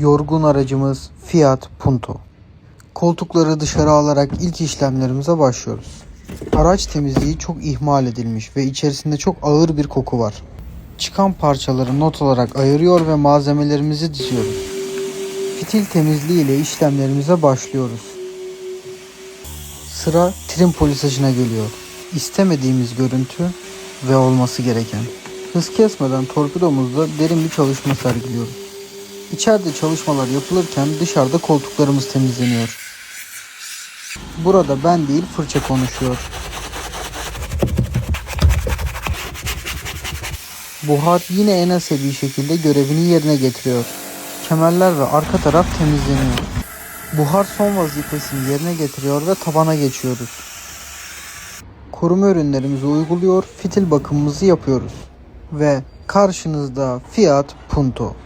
Yorgun aracımız Fiat Punto. Koltukları dışarı alarak ilk işlemlerimize başlıyoruz. Araç temizliği çok ihmal edilmiş ve içerisinde çok ağır bir koku var. Çıkan parçaları not olarak ayırıyor ve malzemelerimizi diziyoruz. Fitil temizliği ile işlemlerimize başlıyoruz. Sıra trim polisajına geliyor. İstemediğimiz görüntü ve olması gereken. Hız kesmeden torpidomuzda derin bir çalışma sergiliyoruz. İçeride çalışmalar yapılırken dışarıda koltuklarımız temizleniyor. Burada ben değil fırça konuşuyor. Buhar yine en asabi şekilde görevini yerine getiriyor. Kemerler ve arka taraf temizleniyor. Buhar son vazifesini yerine getiriyor ve tabana geçiyoruz. Koruma ürünlerimizi uyguluyor, fitil bakımımızı yapıyoruz. Ve karşınızda Fiat Punto.